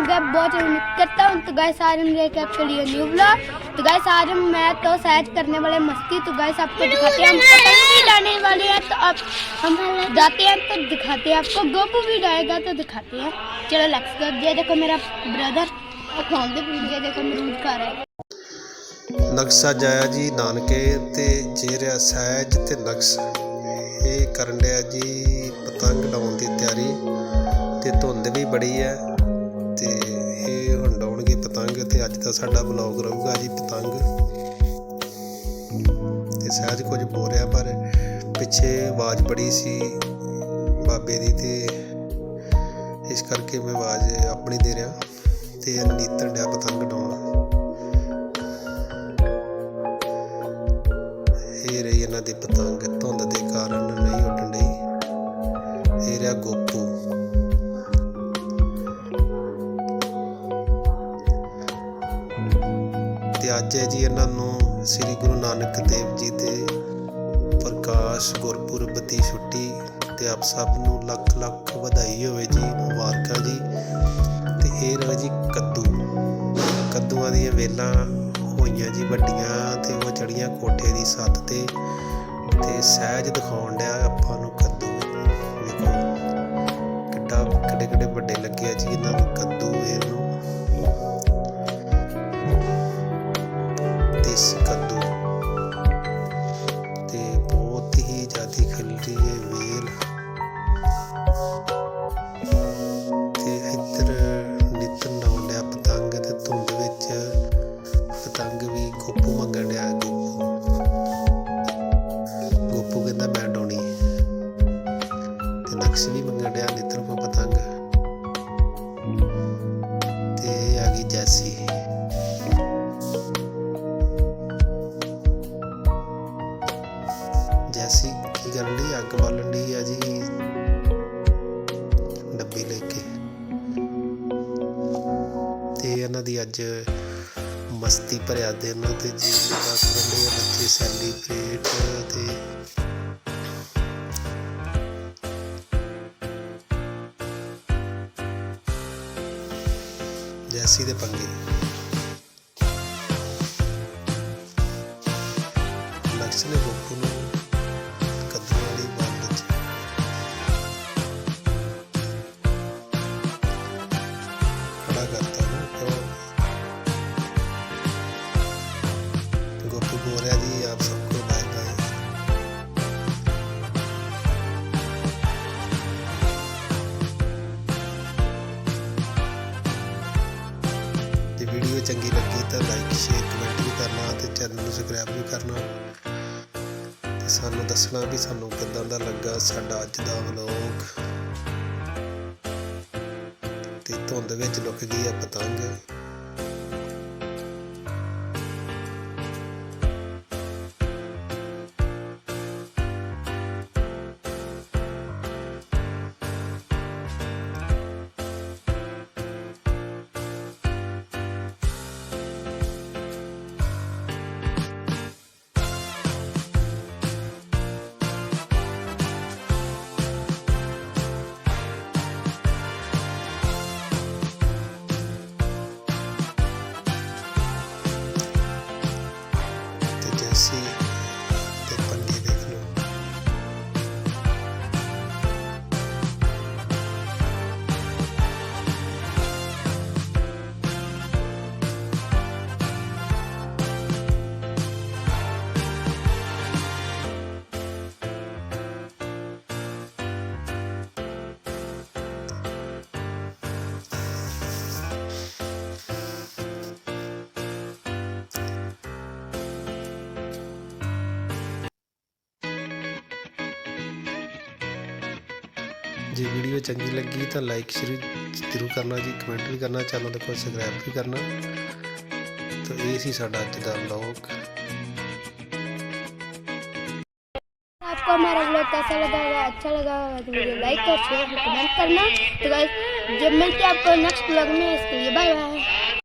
Gap बहुत उम्मीद करता हूँ तो गाइस आज हम लेके आप चलिए न्यू ब्लॉग तो गाइस आज हम मैं तो सहज करने वाले मस्ती तो गाइस आपको दिखाते हैं हम पतंग भी डालने वाले हैं तो अब हम जाते हैं तो दिखाते हैं आपको गोपू भी डालेगा तो दिखाते हैं चलो लेट्स गो ये देखो मेरा ब्रदर खोल दे ये देखो अमरूद खा रहा है ਨਕਸ਼ਾ ਜਾਇਆ ਜੀ ਨਾਨਕੇ ਤੇ ਜੇ ਰਿਹਾ ਸਹਿਜ ਤੇ ਨਕਸ਼ ਇਹ ਕਰਨ ਡਿਆ ਜੀ ਪਤੰਗ ਡਾਉਣ ਦੀ ਤਿਆਰੀ ਤੇ ਧੁੰਦ ਵੀ ਬੜੀ ਹੈ ਤੇ ਅੱਜ ਦਾ ਸਾਡਾ ਬਲੌਗ ਰਹੂਗਾ ਜੀ ਪਤੰਗ। ਤੇ ਸਹਿਜ ਕੁਝ ਬੋਲ ਰਿਹਾ ਪਰ ਪਿੱਛੇ ਆਵਾਜ਼ ਬੜੀ ਸੀ ਬਾਬੇ ਦੀ ਤੇ ਇਸ ਕਰਕੇ ਮੈਂ ਆਵਾਜ਼ ਆਪਣੀ ਦੇ ਰਿਹਾ ਤੇ ਨੀਤਨ ਡਿਆ ਪਤੰਗ ਡਾਉਣ। ਇਹ ਰਹੀ ਇਹਨਾਂ ਦੀ ਪਤੰਗ ਧੁੰਦ ਦੇ ਅੱਜ ਹੈ ਜੀ ਇਹਨਾਂ ਨੂੰ ਸ੍ਰੀ ਗੁਰੂ ਨਾਨਕ ਦੇਵ ਜੀ ਦੇ ਪ੍ਰਕਾਸ਼ ਗੁਰਪੁਰਬ ਦੀ ਛੁੱਟੀ ਤੇ ਆਪ ਸਭ ਨੂੰ ਲੱਖ ਲੱਖ ਵਧਾਈ ਹੋਵੇ ਜੀ, ਮੁਬਾਰਕਾਂ ਜੀ। ਤੇ ਇਹ ਰਿਹਾ ਜੀ ਕੱਦੂ। ਕੱਦੂਆਂ ਦੀਆਂ ਵੇਲਾਂ ਹੋਈਆਂ ਜੀ ਵੱਡੀਆਂ ਤੇ ਉਹ ਚੜੀਆਂ ਕੋਠੇ ਦੀ ਛੱਤ ਤੇ ਤੇ ਸਹਿਜ ਦਿਖਾਉਣ ਡਿਆ ਆਪਾਂ ਨੂੰ ਕੱਦੂ ਵੇਖੋ। ਕਿੱਡਾ ਕਿੱਡੇ ਕਿੱਡੇ ਵੱਡੇ ਲੱਗੇ ਆ ਜੀ ਇਹਨਾਂ ਨੂੰ ਕੱਦੂ ਇਹਨੂੰ ਦੇਸੀ ਕੱਦੂ। ਤੇ ਬਹੁਤ ਹੀ ਜ਼ਿਆਦੀ ਖਿਲਰੀ ਹੈ ਵੇਲ। ਤੇ ਇੱਧਰ ਨਿਤਨ ਲਾਉਣ ਪਤੰਗ ਤੇ ਧੁੰਦ ਵਿੱਚ। ਪਤੰਗ ਵੀ ਗੋਪੂ ਮੰਗਣ ਡਿਆ ਗੋਪੂ। ਗੋਪੂ ਕਹਿੰਦਾ ਮੈਂ ਡਾਉਣੀ ਤੇ ਨਕਸ਼ ਵੀ ਮੰਗਣ ਡਿਆ ਨਿਤਨ ਕੋ ਪਤੰਗ। ਤੇ ਆ ਗਈ ਜੈਸੀ। ਅੱਜ ਮਸਤੀ ਭਰਿਆ ਦਿਨ ਤੇ ਜੀ ਦਾ ਕਰਨ ਬੱਚੇ ਸੈਲੀਬ੍ਰੇਟ ਤੇ। ਜੈਸੀ ਦੇ ਪੰਗੇ। ਚੰਗੀ ਲੱਗੀ ਤਾਂ ਲਾਈਕ ਸ਼ੇਅਰ ਕਮੈਂਟ ਵੀ ਕਰਨਾ ਤੇ ਚੈਨਲ ਨੂੰ ਸਬਸਕ੍ਰਾਈਬ ਵੀ ਕਰਨਾ। ਤੇ ਸਾਨੂੰ ਦੱਸਣਾ ਵੀ ਸਾਨੂੰ ਕਿੱਦਾਂ ਦਾ ਲੱਗਾ ਸਾਡਾ ਅੱਜ ਦਾ ਵਲੌਗ ਤੇ ਧੁੰਦ ਵਿੱਚ ਲੁਕ ਗਈ ਆ ਪਤੰਗ। ਜੇ ਵੀਡੀਓ ਚੰਗੀ ਲੱਗੀ ਤਾਂ ਲਾਈਕ ਸ਼ੇਅਰ ਜ਼ਰੂਰ ਕਰਨਾ ਜੀ ਕਮੈਂਟ ਵੀ ਕਰਨਾ ਚੈਨਲ को ਸਬਸਕ੍ਰਾਈਬ ਵੀ ਕਰਨਾ ਤਾਂ ਇਹ ਸੀ ਸਾਡਾ ਅੱਜ ਦਾ ਵਲੌਗ आपको हमारा ब्लॉग कैसा लगा होगा अच्छा लगा होगा तो वीडियो लाइक और शेयर कमेंट करना तो गाइस जब मिलते हैं आपको नेक्स्ट ब्लॉग में इसके लिए बाय बाय